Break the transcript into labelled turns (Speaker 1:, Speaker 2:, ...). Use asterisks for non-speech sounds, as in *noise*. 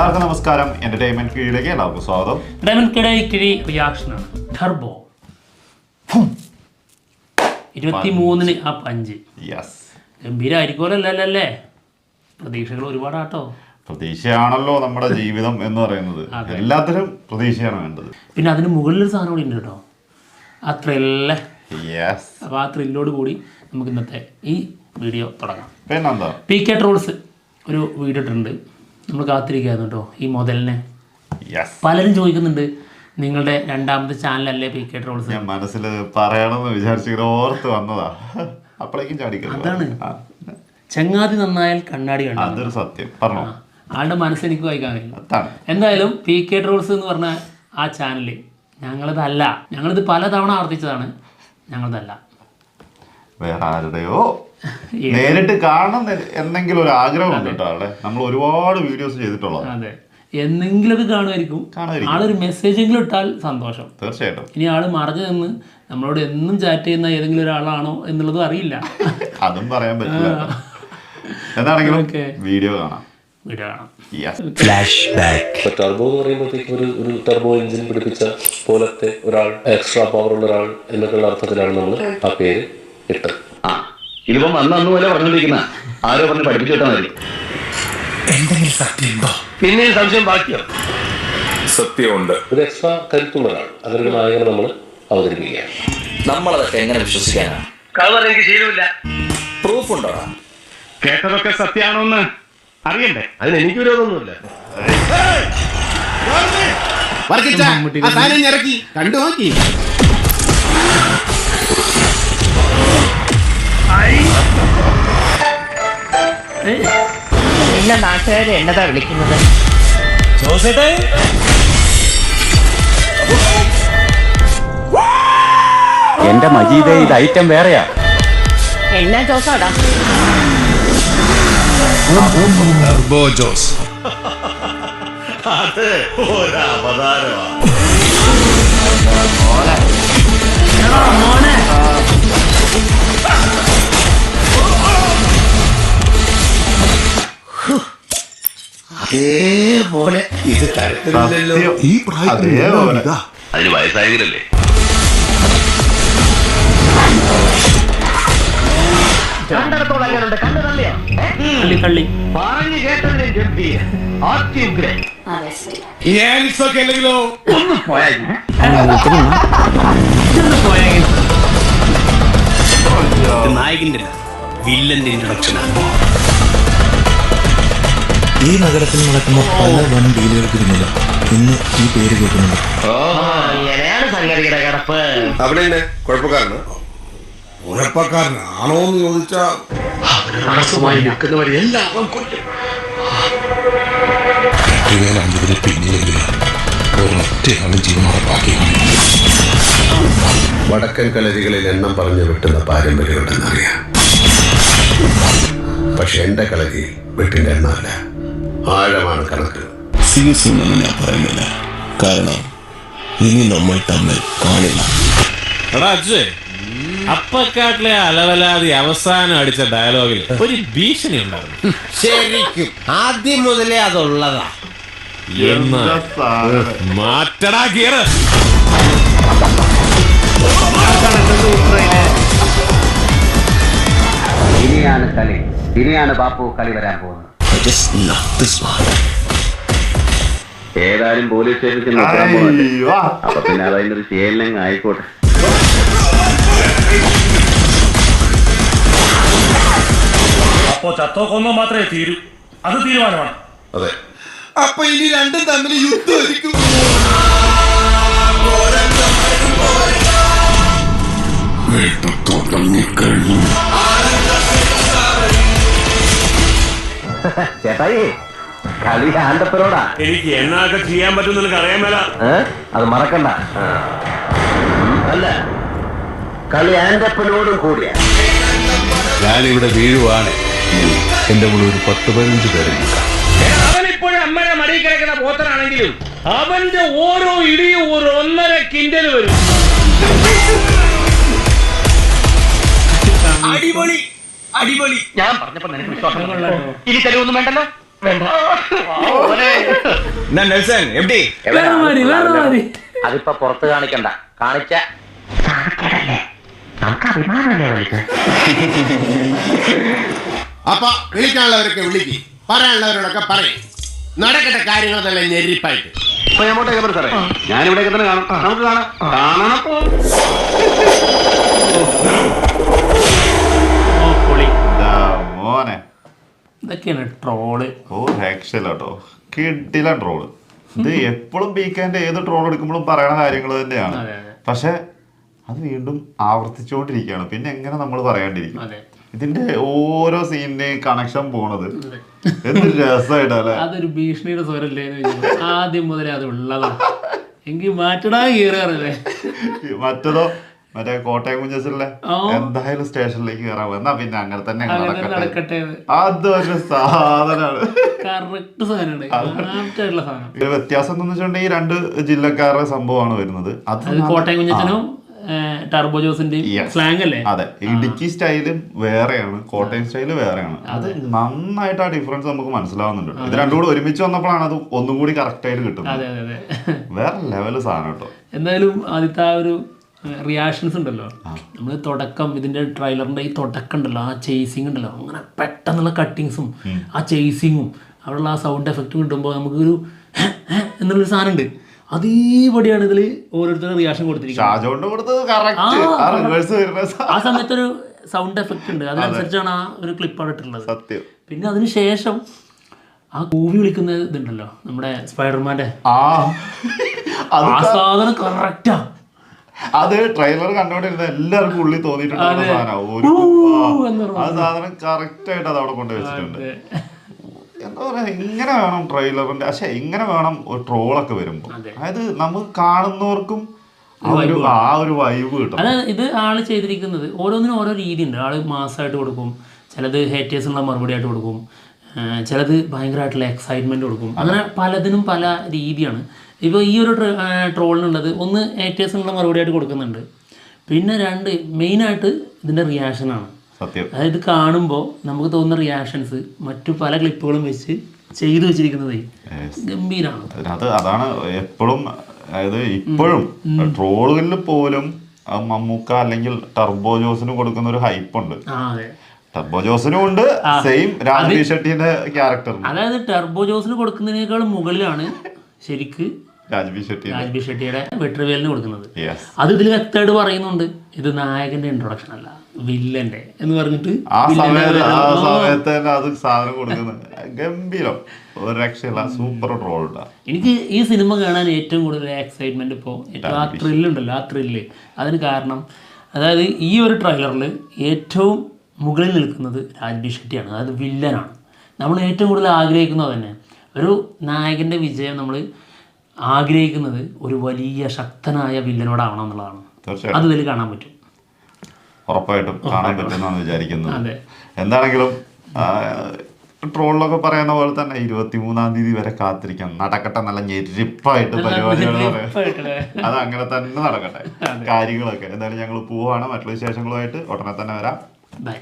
Speaker 1: എല്ലാവർക്കും നമസ്കാരം. എന്റർടൈൻമെന്റ് കീഴിലേക്ക് എല്ലാവർക്കും സ്വാഗതം.
Speaker 2: ഡയമണ്ട് കിട ഇക്കിഴി റിയാക്ഷനാണ് ടർബോ ഇരുപത്തി മൂന്നിന് ആ പഞ്ച്
Speaker 1: യെസ്
Speaker 2: ഗംഭീരമായിരിക്കുമല്ലോ പ്രതീക്ഷകൾ ഒരുപാടാട്ടോ.
Speaker 1: പ്രതീക്ഷയാണല്ലോ നമ്മുടെ ജീവിതം എന്ന് പറയുന്നത്. *laughs* എല്ലാത്തിനും പ്രതീക്ഷയാണ് വേണ്ടത്.
Speaker 2: പിന്നെ അതിന് മുകളിലൊരു സാധനം കൂടി ഉണ്ട് കേട്ടോ. ആ ത്രില്ലേ
Speaker 1: യെസ്
Speaker 2: അപ്പോൾ ആ ത്രില്ലോട് കൂടി നമുക്ക് ഇന്നത്തെ ഈ വീഡിയോ തുടങ്ങാം.
Speaker 1: പിന്നെന്താ?
Speaker 2: പി കെ ട്രോൾസ് ഒരു വീഡിയോ ഇട്ടിട്ടുണ്ട്. നമ്മൾ കാത്തിരിക്കുകയായിരുന്നു കേട്ടോ ഈ
Speaker 1: മോഡലിനെ
Speaker 2: പലരും ചോദിക്കുന്നുണ്ട് നിങ്ങളുടെ രണ്ടാമത്തെ ചാനലല്ലേ പി കെ ട്രോൾസ്
Speaker 1: ഞാൻ മനസ്സിൽ പറയണമെന്ന് വിചാരിച്ചിങ്ങനെ ഓർത്ത് വന്നതാ. അപ്പോഴേക്കും
Speaker 2: അതാണ്. ചങ്ങാതി നന്നായാൽ കണ്ണാടി കണ്ടു.
Speaker 1: അതൊരു സത്യം. പറഞ്ഞു.
Speaker 2: ആളുടെ മനസ്സ് എനിക്ക് വായിക്കാൻ കഴിയും. എന്തായാലും പി കെ ട്രോൾസ് എന്ന് പറഞ്ഞ ആ ചാനൽ ഞങ്ങളതല്ല. ഞങ്ങളിത് പലതവണ ആവർത്തിച്ചതാണ്. ഞങ്ങളതല്ല.
Speaker 1: വേറെ ആരുടെയോ? നേരിട്ട് കാണണം എന്നെങ്കിലും എന്തെങ്കിലും ഒരു ആഗ്രഹം ഉണ്ട് കേട്ടോ അവിടെ നമ്മൾ ഒരുപാട് വീഡിയോസ് ചെയ്തിട്ടുള്ളത്
Speaker 2: അതെ. എന്നെങ്കിലുമൊക്കെ കാണുമായിരിക്കും.
Speaker 1: കാണുമായിരിക്കും.
Speaker 2: മെസ്സേജ് എങ്കിലും ഇട്ടാൽ സന്തോഷം.
Speaker 1: തീർച്ചയായിട്ടും.
Speaker 2: ഇനി ആൾ മറഞ്ഞു നിന്ന് നമ്മളോട് എന്നും ചാറ്റ് ചെയ്യുന്ന ഏതെങ്കിലും ഒരാളാണോ എന്നുള്ളതും അറിയില്ല. *laughs*
Speaker 1: അതും പറയാൻ പറ്റില്ല എന്താണെങ്കിലും വീഡിയോ കാണാം.
Speaker 3: ടർബോ എന്ന് പറയുമ്പോഴത്തേക്ക് ഒരു ഒരു ടർബോ എഞ്ചിൻ പിടിപ്പിച്ച പോലത്തെ ഒരാൾ എക്സ്ട്രാ പവർ ഉള്ള ഒരാൾ എന്നൊക്കെയുള്ള അർത്ഥത്തിലാണ് നമ്മൾ ആ പേര് ഇട്ടത്.
Speaker 4: ആ. ഇതിപ്പം അന്ന് അന്ന് പോലെ പറഞ്ഞിരിക്കുന്ന ആരോ പറഞ്ഞ് പഠിപ്പിച്ചു വിട്ടാൽ മതി പിന്നെ ഈ സംശയം ബാക്കിയോ.
Speaker 5: സത്യമുണ്ട്.
Speaker 3: ഒരു എക്സ്ട്രാ കരുത്തുള്ളതാണ്. അങ്ങനെ നായകനെ നമ്മൾ അവതരിപ്പിക്കുകയാണ്.
Speaker 6: നമ്മളതൊക്കെ എങ്ങനെ വിശ്വസിക്കാനാണ്
Speaker 4: കളർ എനിക്ക് ശീലമില്ല.
Speaker 6: പ്രൂഫ് ഉണ്ടോ
Speaker 4: കേട്ടതൊക്കെ സത്യാണോന്ന് അറിയണ്ടേ?
Speaker 3: അതിന് എനിക്ക് വിരോധമൊന്നുമില്ല.
Speaker 7: ഇറക്കി. കണ്ടു നോക്കി.
Speaker 8: നിന്നെ നാട്ടുകാരെ എന്നതാ വിളിക്കുന്നത്?
Speaker 4: എന്റെ മജീദ ഇത് ഐറ്റം വേറെയാ.
Speaker 8: എന്നാ ജോസാടാ?
Speaker 5: ടർബോ ജോസ്.
Speaker 7: അതേപോലെ ഇത് തരത്തില്ലല്ലോ
Speaker 5: ഈ പ്രായത്തിൽ. ഇതാ
Speaker 4: അതിന് വയസ്സായതിലല്ലേ? കണ്ടിടത്തോളം അങ്ങനെയുണ്ട് കണ്ടു തന്നെയാ
Speaker 2: കള്ളി കള്ളി
Speaker 4: പറഞ്ഞു കേട്ടതിന് ഗംഭീര അത്യുഗ്രൻ
Speaker 5: ഒക്കെ അല്ലെങ്കിലോ?
Speaker 4: പോയാ
Speaker 7: നായകന്റെ വില്ലന്റെ ഇൻട്രൊഡക്ഷനാണ്
Speaker 9: ഈ നഗരത്തിൽ നടക്കുന്ന പല വൻ ഡീലുകൾക്ക് പിന്നിലും ഇന്ന് ഈ പേര് കേൾക്കുന്നുണ്ട്.
Speaker 5: അവിടെ എന്നെ കുഴപ്പക്കാരന്? കുഴപ്പക്കാരനാണോ എന്ന് ചോദിച്ചാ
Speaker 9: പിന്നിലെങ്കിലും
Speaker 5: വടക്കൻ കളരികളിൽ എണ്ണം പറഞ്ഞു വെട്ടുന്ന പാരമ്പര്യമുണ്ടെന്നറിയാം. പക്ഷെ എന്റെ കളരി വെട്ടിന്റെ എണ്ണമല്ല. ആഴമാണ് കണക്ക്.
Speaker 9: സീരിയസ് ഒന്നും ഞാൻ പറയുന്നില്ല കാരണം ഇനി നമ്മൾ തമ്മിൽ കാണില്ല.
Speaker 10: എടാ അപ്പക്കാട്ടിലെ അലവലാതി അവസാനം അടിച്ച ഡയലോഗിൽ ഒരു ഭീഷണി ഉണ്ടായിരുന്നു.
Speaker 7: ശരിക്കും ആദ്യം മുതലേ അതുള്ളതാ.
Speaker 10: എന്ന്? മാറ്റടാ ഗിയറ്
Speaker 4: ഇനിയാണ് കളി. ഇനിയാണ് ബാപ്പു കളി വരാൻ പോകുന്നത്.
Speaker 9: Just love this one.
Speaker 4: ഏതായാലും പോലീസ് സ്റ്റേഷനിൽ നോക്കാൻ
Speaker 1: പോകുന്നുണ്ട്
Speaker 4: അപ്പൊ പിന്നെ അത് അതിന്റെ ഒരു ശീലം ആയിക്കോട്ടെ.
Speaker 10: അപ്പോ ചത്തോ കൊന്നോ മാത്രമേ തീരൂ. അത് തീരുമാനമാണ്.
Speaker 5: അതെ.
Speaker 7: അപ്പൊ ഇനി രണ്ടും തമ്മിൽ യുദ്ധമായിരിക്കും
Speaker 9: വേട്ട തുടങ്ങിക്കഴിഞ്ഞു *laughs*
Speaker 4: ചേട്ടായി കളി ആണ്ടപ്പരോടാ
Speaker 10: എനിക്ക് എന്നൊക്കെ ചെയ്യാൻ പറ്റും നിനക്ക് അറിയാൻ മേല?
Speaker 4: അത് മറക്കണ്ട. അല്ല കളി ആൻഡപ്പനോടും കൂടിയാ.
Speaker 5: ഞാനിവിടെ വീഴുവാണ്. എന്റെ കൂടെ ഒരു പത്ത് പതിനഞ്ച് പേരെ
Speaker 10: അവനിപ്പോഴും അമ്മയുടെ മടിയിൽ കിടക്കുന്ന പോത്തനാണെങ്കിലും അവന്റെ ഓരോ ഇടിയും ഒരു ഒന്നര കിൻഡൽ വരും.
Speaker 7: അടിപൊളി.
Speaker 4: ഞാൻ പറഞ്ഞപ്പോ നിനക്ക് വിശ്വാസം. ഇനി തെളിവൊന്നും വേണ്ടല്ലോ?
Speaker 7: എന്നാ നെൽസൺ എവിടെ?
Speaker 2: വേറെ മാതിരി വേറെ മാതിരി
Speaker 4: അതിപ്പോ പുറത്ത് കാണിക്കണ്ട. കാണിച്ച.
Speaker 7: അപ്പൊ വിളിക്കാനുള്ളവരൊക്കെ വിളിക്ക്. പറയാനുള്ളവരോടൊക്കെ പറയും. നടക്കട്ടെ കാര്യങ്ങൾ നല്ല ഞെരിപ്പായിട്ട്.
Speaker 4: ഇപ്പൊ ഞാൻ പോട്ടെ സാറേ. ഞാൻ ഇവിടെയൊക്കെ തന്നെ കാണാം. നമുക്ക് കാണാം. കാണണം.
Speaker 2: ഇതൊക്കെയാണ് ട്രോൾ.
Speaker 1: ഓ രക്ഷയില്ല കേട്ടോ കിട്ടില്ല ട്രോൾ. ഇത് എപ്പോഴും ബീക്കാന്റെ ഏത് ട്രോൾ എടുക്കുമ്പോഴും പറയണ കാര്യങ്ങൾ തന്നെയാണ്. പക്ഷെ അത് വീണ്ടും ആവർത്തിച്ചുകൊണ്ടിരിക്കുകയാണ്. പിന്നെ എങ്ങനെ നമ്മൾ പറയാണ്ടിരിക്കും? ഇതിന്റെ ഓരോ സീനിന്റെയും കണക്ഷൻ പോണത് എന്ത് രസമായിട്ടല്ലേ
Speaker 2: അതൊരു ഭീഷണിയുടെ സ്വരല്ലേ ആദ്യം മുതലേ അത് ഉള്ളതാണ് എങ്കിൽ മാറ്റടാ കീറാറല്ലേ
Speaker 1: മറ്റതോ മറ്റേ കോട്ടയം കുഞ്ഞസിലെ എന്തായാലും സ്റ്റേഷനിലേക്ക് കയറാൻ എന്നാ പിന്നെ അങ്ങനെ തന്നെ നടക്കട്ടെ. അതൊരു സാധനമാണ്.
Speaker 2: കറക്റ്റ്
Speaker 1: വ്യത്യാസം എന്ന് വെച്ചിട്ടുണ്ടെങ്കിൽ ഈ രണ്ട് ജില്ലക്കാരുടെ സംഭവമാണ് വരുന്നത്. അത്
Speaker 2: കോട്ടയം കുഞ്ഞച്ചനും ടർബോ ജോസിന്റെയും
Speaker 1: Yes.
Speaker 2: സ്ലാങ് അല്ലേ?
Speaker 1: അതെ. ഇടുക്കി സ്റ്റൈലും വേറെയാണ്. കോട്ടയം സ്റ്റൈലും വേറെയാണ്. അത് നന്നായിട്ട് ആ ഡിഫറൻസ് നമുക്ക് മനസ്സിലാവുന്നുണ്ട്. ഇത് രണ്ടും കൂടെ ഒരുമിച്ച് വന്നപ്പോഴാണ് അത് ഒന്നും കൂടി കറക്റ്റ് ആയിട്ട് കിട്ടുന്നത്. വേറെ ലെവൽ സാധനം കേട്ടോ.
Speaker 2: എന്തായാലും ആദ്യത്തെ ആ ഒരു റിയാക്ഷൻസ് ഉണ്ടല്ലോ. നമ്മൾ തുടക്കം ഇതിന്റെ ട്രെയിലറിന്റെ ഈ തുടക്കം ഉണ്ടല്ലോ ആ ചേസിങ് ഉണ്ടല്ലോ. അങ്ങനെ പെട്ടെന്നുള്ള കട്ടിങ്സും ആ ചേസിങ്ങും അവിടെയുള്ള ആ സൗണ്ട് എഫക്റ്റ് കിട്ടുമ്പോൾ നമുക്കൊരു എന്നുള്ളൊരു സാധനം ഉണ്ട് അതേപടിയാണ് ഇതിൽ ഓരോരുത്തരും റിയാക്ഷൻ കൊടുത്തിരിക്കുന്നത്.
Speaker 1: ആ
Speaker 2: സമയത്ത് ഒരു സൗണ്ട് എഫക്റ്റ് ഉണ്ട്. അതിനനുസരിച്ചാണ് ആ ഒരു ക്ലിപ്പ് അവിടെ ഇട്ടുള്ളത്
Speaker 1: സത്യം.
Speaker 2: പിന്നെ അതിനുശേഷം ആ കൂവി വിളിക്കുന്ന ഇതുണ്ടല്ലോ നമ്മുടെ സ്പൈഡർമാന്റെ
Speaker 1: ആ.
Speaker 2: സാധനം കറക്റ്റാ
Speaker 1: അത് ട്രെയിലർ കണ്ടോണ്ടിരുന്ന എല്ലാവർക്കും ഉള്ളിൽ
Speaker 2: തോന്നിയിട്ടുണ്ട്
Speaker 1: ആ, സാധനം കറക്റ്റ് ആയിട്ട് അത് അവിടെ കൊണ്ടുവച്ചിട്ടുണ്ട് എന്താ പറയാ ഇങ്ങനെ വേണം ട്രെയിലറിന്റെ പക്ഷെ ഇങ്ങനെ വേണം ഒരു ട്രോളൊക്കെ വരുമ്പോ.
Speaker 2: അതെ.
Speaker 1: അതായത് നമുക്ക് കാണുന്നവർക്കും ആ ഒരു വൈബ് കിട്ടും.
Speaker 2: അത് ഇത് ആൾ ചെയ്തിരിക്കുന്നത് ഓരോന്നിനും ഓരോ രീതി ഉണ്ട് ആൾ മാസമായിട്ട് കൊടുക്കും ചിലത് ഹേറ്റേഴ്സിനുള്ള മറുപടി ആയിട്ട് കൊടുക്കും ചിലത് ഭയങ്കരമായിട്ടുള്ള എക്സൈറ്റ്മെന്റ് കൊടുക്കും. അങ്ങനെ പലതിനും പല രീതിയാണ്. ഇപ്പോൾ ഈ ഒരു ട്രോളിനുള്ളത് ഒന്ന് ഹേറ്റേഴ്സിനുള്ള മറുപടി ആയിട്ട് കൊടുക്കുന്നുണ്ട്. പിന്നെ രണ്ട് മെയിനായിട്ട് ഇതിന്റെ റിയാക്ഷനാണ്
Speaker 1: സത്യം.
Speaker 2: അതായത് കാണുമ്പോൾ നമുക്ക് തോന്നുന്ന റിയാക്ഷൻസ് മറ്റു പല ക്ലിപ്പുകളും വെച്ച് ചെയ്തു വെച്ചിരിക്കുന്നത് ഗംഭീരമാണ്
Speaker 1: അതിനകത്ത് അതാണ് എപ്പോഴും അതായത് ഇപ്പോഴും ട്രോളുകളിൽ പോലും മമ്മൂക്ക അല്ലെങ്കിൽ ടർബോ ജോസിന് കൊടുക്കുന്ന ഒരു ഹൈപ്പ് ഉണ്ട്.
Speaker 2: അതെ.
Speaker 1: ടർബോ ജോസിനും ഉണ്ട് സെയിം ഷെട്ടിന്റെ ക്യാരക്ടർ
Speaker 2: അതായത് ടർബോ ജോസിന് കൊടുക്കുന്നതിനേക്കാൾ മുകളിലാണ് ശരിക്ക്
Speaker 1: രാജ്ബി ഷെട്ടി
Speaker 2: രാജ്ബി ഷെട്ടിയുടെ വെട്രിവേലിന് കൊടുക്കുന്നത്. അത് ഇതിൽ വ്യക്തമായിട്ട് പറയുന്നുണ്ട്. ഇത് നായകന്റെ ഇൻട്രൊഡക്ഷൻ അല്ല വില്ലന്റെ എന്ന് പറഞ്ഞിട്ട്
Speaker 1: ആ സമയത്ത് ആ
Speaker 2: ആ,
Speaker 1: സമയത്ത് തന്നെ അത് സാധനം കൊടുക്കുന്നത്. ഗംഭീരം. ഒരു രക്ഷയില്ല സൂപ്പർ
Speaker 2: എനിക്ക് ഈ സിനിമ കാണാൻ ഏറ്റവും കൂടുതൽ എക്സൈറ്റ്മെന്റ് ഇപ്പോ ആ ആ ത്രില്ലുണ്ടല്ലോ ആ ത്രില്ല് അതിന് കാരണം അതായത് ഈ ഒരു ട്രെയിലറിൽ ഏറ്റവും മുകളിൽ നിൽക്കുന്നത് രാജ്ബി ഷെട്ടിയാണ്. അതായത് വില്ലനാണ്. നമ്മൾ ഏറ്റവും കൂടുതൽ ആഗ്രഹിക്കുന്നത് തന്നെ ഒരു നായകന്റെ വിജയം നമ്മൾ ആഗ്രഹിക്കുന്നത് ഒരു വലിയ ശക്തനായ വില്ലനോടാവണം എന്നുള്ളതാണ്. അത് ഇതിൽ കാണാൻ പറ്റും.
Speaker 1: ഉറപ്പായിട്ടും കാണാൻ പറ്റുമെന്നാണ് വിചാരിക്കുന്നത്. എന്താണെങ്കിലും ട്രോളിലൊക്കെ പറയുന്ന പോലെ തന്നെ ഇരുപത്തി മൂന്നാം തീയതി വരെ കാത്തിരിക്കാം നടക്കട്ടെ നല്ല ഞെരിപ്പായിട്ട് പരിപാടികൾ അത് അങ്ങനെ തന്നെ നടക്കട്ടെ. കാര്യങ്ങളൊക്കെ. എന്തായാലും ഞങ്ങൾ പോവാണ്. മറ്റുള്ള വിശേഷങ്ങളുമായിട്ട് ഉടനെ തന്നെ വരാം.
Speaker 2: ബൈ.